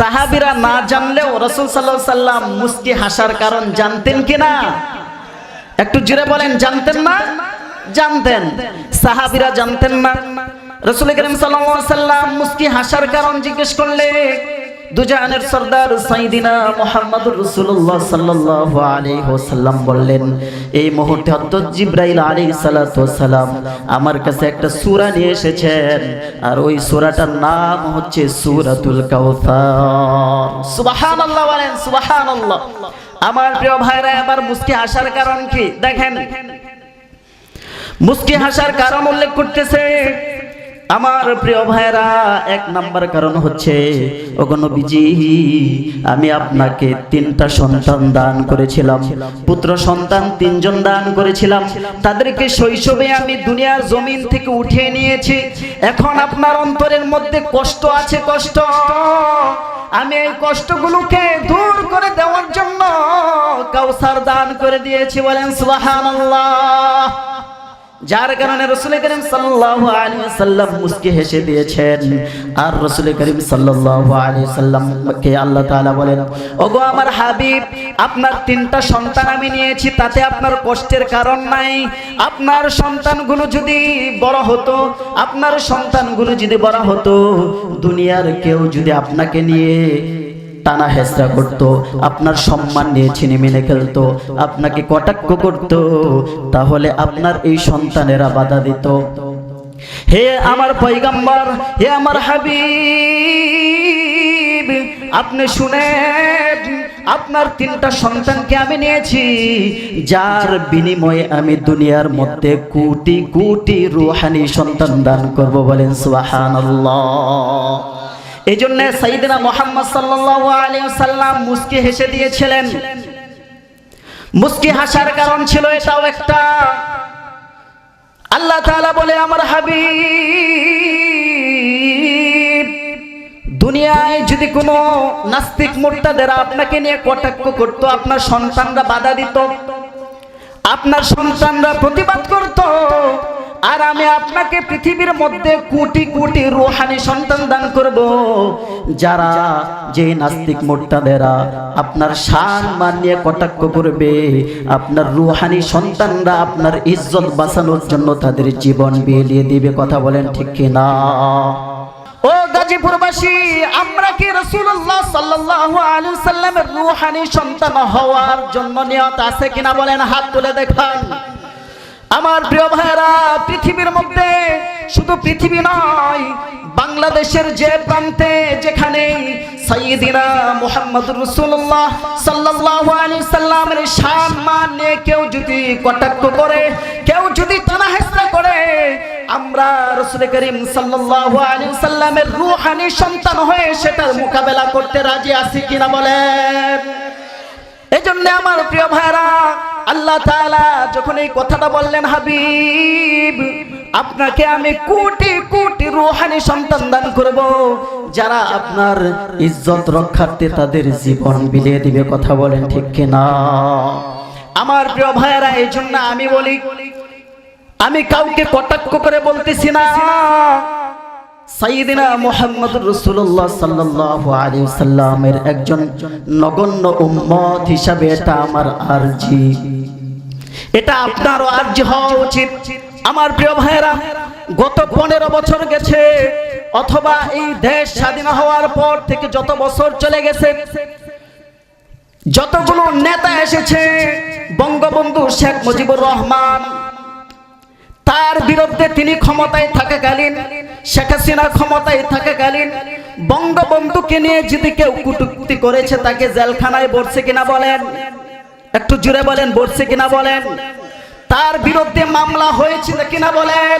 সাহাবিরা না জানলেও রসুল সাল্লাহ সাল্লাম মুস্কি হাসার কারণ জানতেন কিনা? একটু জুড়ে বলেন, জানতেন না? জানতেন। সাহাবিরা জানতেন না। রসুল করিম সাল্লাম মুস্কি হাসার কারণ জিজ্ঞেস করলে দুজাহানের সর্দার সাইদিনা মোহাম্মদুর রসুল্লাহ সাল্লাল্লাহু আলাইহি ওয়াসাল্লাম বললেন, এই মুহূর্তে হযরত জিবরাইল সালাতু সালাম আমার কাছে একটা সূরা নিয়ে এসেছেন, আর ওই সূরাটার নাম হচ্ছে সূরাতুল কাউসার সুবহানাল্লাহ বলেন, সুবহানাল্লাহ। আমার প্রিয় ভাইরা, এবার মুস্কি হাসার কারণ কি? দেখেন, মুস্কি হাসার কারণ উল্লেখ করতেছে আমার প্রিয় ভাইরা এক নাম্বার কারণ হচ্ছে নবীজি, আমি আপনাকে তিনটা সন্তান দান করেছিলাম। পুত্র সন্তান তিনজন দান করেছিলাম। তাদেরকে শৈশবে আমি দুনিয়ার জমিন থেকে উঠিয়ে নিয়েছি। এখন আপনার অন্তরের মধ্যে কষ্ট আছে, কষ্ট। আমি এই কষ্টগুলোকে দূর করে দেওয়ার জন্য কাউসার দান করে দিয়েছি বলেন, সুবহানাল্লাহ। যার কারণে রসুল করিম সাল্লাম মুস্কি হেসে দিয়েছেন। আর রসুল করিম আলাইহি সাল্লামকে আল্লাহ বলেন, ওগো আমার হাবিব, আপনার তিনটা সন্তান আমি নিয়েছি, তাতে আপনার কষ্টের কারণ নাই। আপনার সন্তানগুলো যদি বড় হতো, আপনার সন্তানগুলো যদি বড় হতো, দুনিয়ার কেউ যদি আপনাকে নিয়ে টানা হেসরা করতো, আপনার সম্মান নিয়ে ছিনে মেনে খেলতো আপনাকে কটাক্ষ করত, তাহলে আপনার এই সন্তানেরা বাধা দিত। হে আমার পৈগম্বর হে আমার হাবিব, আপনি শুনেন, আপনার তিনটা সন্তানকে আমি নিয়েছি, যার বিনিময়ে আমি দুনিয়ার মধ্যে কোটি কোটি রুহানি সন্তান দান করব বলেন সুবহানাল্লাহ। এই জন্য সাইদিনা মোহাম্মদ সাল্লাল্লাহু আলাইহি সাল্লাম মুস্কি হেসে দিয়েছিলেন। মুস্কি হাসার কারণ ছিল এটাও একটা। আল্লাহ তাআলা বলে, আমার হাবিব, দুনিয়ায় যদি কোনো নাস্তিক মোর্তাদেরা আপনাকে নিয়ে কটাক্ষ করতো, আপনার সন্তানরা বাধা দিত, আপনার সন্তানরা প্রতিবাদ করত আর আমি আপনাকে পৃথিবীর মধ্যে কোটি কোটি রুহানি সন্তান দান করব। যারা যে নাস্তিক মোর্তাদেরা আপনার শান মান নিয়ে কটাক্ষ করবে, আপনার রুহানি সন্তানরা আপনার ইজ্জত বাঁচানোর জন্য তাদের জীবন বিলিয়ে দিবে, কথা বলেন ঠিক কিনা? ও গাজীপুরবাসী, আমরা কি রাসূলুল্লাহ সাল্লাল্লাহু আলাইহি সাল্লামের রূহানি সন্তান হওয়ার জন্য নিয়ত আছে কিনা বলেন, হাত তুলে দেখান। আমার প্রিয় ভাইরা পৃথিবীর মধ্যে শুধু পৃথিবী নয়, বাংলাদেশের যে প্রান্তে যেখানে সাইয়্যিদিনা মুহাম্মদুর রাসূলুল্লাহ সাল্লাল্লাহু আলাইহি সাল্লামের সম্মান নিয়ে কেউ যদি কটাক্ষ করে, কেউ যদি টানাহেসরা করে, আমরা রসুল করিম সাল্লাল্লাহু আলাইহি সাল্লামের রূহানি সন্তান হয়ে সেটার মোকাবেলা করতে রাজি আছি কিনা বলেন? এই জন্য আমার প্রিয় ভাইরা আল্লাহ তাআলা যখন এই কথাটা বললেন, হাবিব, আপনাকে আমি কোটি কোটি রূহানি সন্তান দান করব। যারা আপনার ইজ্জত রক্ষার্থে তাদের জীবন বিলিয়ে দিবে, কথা বলেন ঠিক কিনা? আমার প্রিয় ভাইরা এই জন্য আমি বলি, আমি কাউকে কটাক্ষ করে বলতেছি না। সাইদিনা মোহাম্মদ রসুল্লাহ সাল্লাল্লাহু আলাইহি সাল্লামের একজন নগণ্য উম্মত হিসাবে এটা আমার আরজি। এটা আপনারও আরজি হওয়া উচিত। আমার প্রিয় ভাইয়েরা, গত পনেরো বছর গেছে, অথবা এই দেশ স্বাধীন হওয়ার পর থেকে যত বছর চলে গেছে, যতগুলো নেতা এসেছে, বঙ্গবন্ধু শেখ মুজিবুর রহমান তার বিরুদ্ধে তিনি ক্ষমতায় থাকাকালীন শেখ হাসিনা ক্ষমতায় থাকাকালীন বঙ্গবন্ধুকে নিয়ে যদি কেউ কুটুক্তি করেছে, তাকে জেলখানায় বসছে কিনা বলেন? একটু জুড়ে বলেন, বসছে কিনা বলেন? তার বিরুদ্ধে মামলা হয়েছিল কিনা বলেন?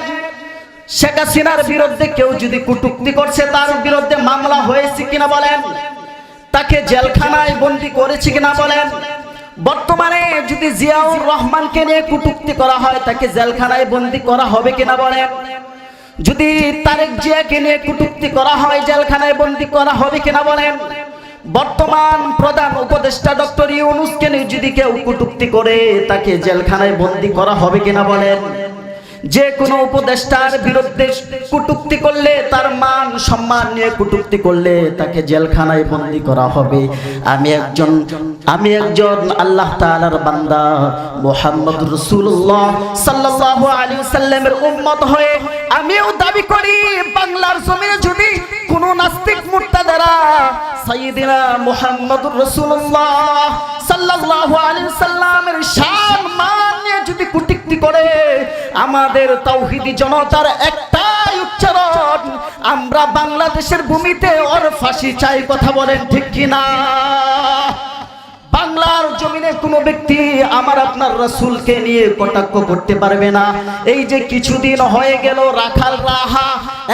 শেখ হাসিনার বিরুদ্ধে কেউ যদি কুটুক্তি করছে, তার বিরুদ্ধে মামলা হয়েছে কিনা বলেন? তাকে জেলখানায় বন্দি করেছে কিনা বলেন? বর্তমানে যদি জিয়াউর রহমানকে নিয়ে কুটুক্তি করা হয়, তাকে জেলখানায় বন্দি করা হবে কিনা বলেন? যদি তারেক জিয়াকে নিয়ে কুটুক্তি করা হয়, জেলখানায় বন্দি করা হবে কিনা বলেন? বর্তমান প্রধান উপদেষ্টা ডক্টর ইউনুসকে নিয়ে যদি কেউ কুটুক্তি করে, তাকে জেলখানায় বন্দি করা হবে কিনা বলেন? যে কোনো উপদেষ্টার বিরুদ্ধে কুটুক্তি করলে তার মান সম্মান নিয়ে কুটুক্তি করলে তাকে জেলখানায় বন্দি করা হবে। আমি একজন আমি একজন আল্লাহ তাআলার বান্দা, মোহাম্মদ রসুল্লাহ সাল্লাল্লাহু আলাইহি সাল্লামের উম্মত হয়ে আমিও দাবি করি, বাংলার জমিনে যদি কোন নাস্তিক মুর্তাদারা সাইয়্যিদিনা মুহাম্মদুর রাসূলুল্লাহ সাল্লাল্লাহু আলাইহি সাল্লামের শান, মান আমাদের তৌহিদি জনতার একটাই উচ্চারণ, আমরা বাংলাদেশের ভূমিতে ওর ফাঁসি চাই, কথা বলেন ঠিক কিনা? বাংলার জমিনে কোনো ব্যক্তি আমার আপনার রসুলকে নিয়ে কটাক্ষ করতে পারবে না। এই যে কিছুদিন হয়ে গেল রাখাল রাহা,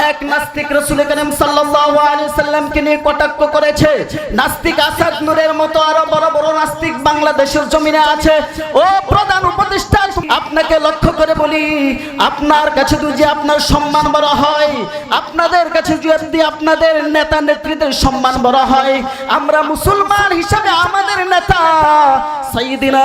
এক নাস্তিক রসুল করিম সাল্লাল্লাহু সাল্লামকে নিয়ে কটাক্ষ করেছে। নাস্তিক আসাদ নূরের মতো আরও বড় বড় নাস্তিক বাংলাদেশের জমিনে আছে। ও প্রধান উপদেষ্টা আপনাকে লক্ষ্য করে বলি, আপনার কাছে যদি আপনার সম্মান বড় হয়, আপনাদের কাছে যদি আপনাদের নেতা নেত্রীদের সম্মান বড় হয়, আমরা মুসলমান হিসাবে আমাদের নেতা সাইয়্যিদিনা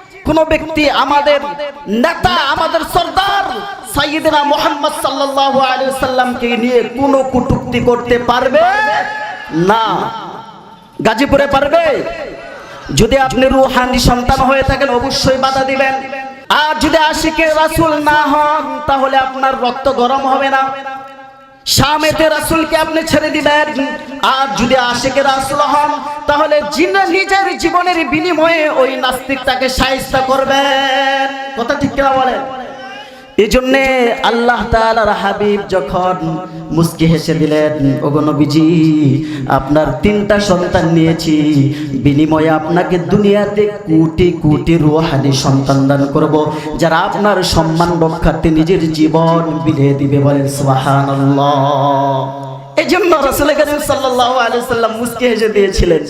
কোন ব্যক্তি আমাদের নেতা, আমাদের সর্দার সাইয়্যিদিনা মোহাম্মদ সাল্লাল্লাহু আলাইহি সাল্লামকে নিয়ে কোনো কটূক্তি করতে পারবে? না। গাজীপুরে পারবে? যদি আপনি রুহানি সন্তান হয়ে থাকেন, অবশ্যই বাধা দিবেন। আর যদি আশিকে রাসুল না হন, তাহলে আপনার রক্ত গরম হবে না। শামেতে রাসুলকে আপনি ছেড়ে দিবেন। আর যদি আশিকে রাসুল হন, তাহলে জিনা নিজের জীবনের বিনিময়ে ওই নাস্তিকটাকে সাহিস্তা করবেন। কথা ঠিক কিনা বলেন? এই জন্যে আল্লাহ তাআলার হাবিব যখন মুস্কি হেসে দিলেন, ওগো নবীজি, আপনার তিনটা সন্তান নিয়েছি। বিনিময়ে আপনাকে দুনিয়াতে কোটি কোটি রুহানি সন্তান দান করব। যারা আপনার সম্মান রক্ষার্থে নিজের জীবন বিলিয়ে দিবে বলেন, সুবহানাল্লাহ। এই জন্য রাসূল করিম সাল্লাল্লাহু আলাইহি সাল্লাম মুস্কি হেসে দিয়েছিলেন।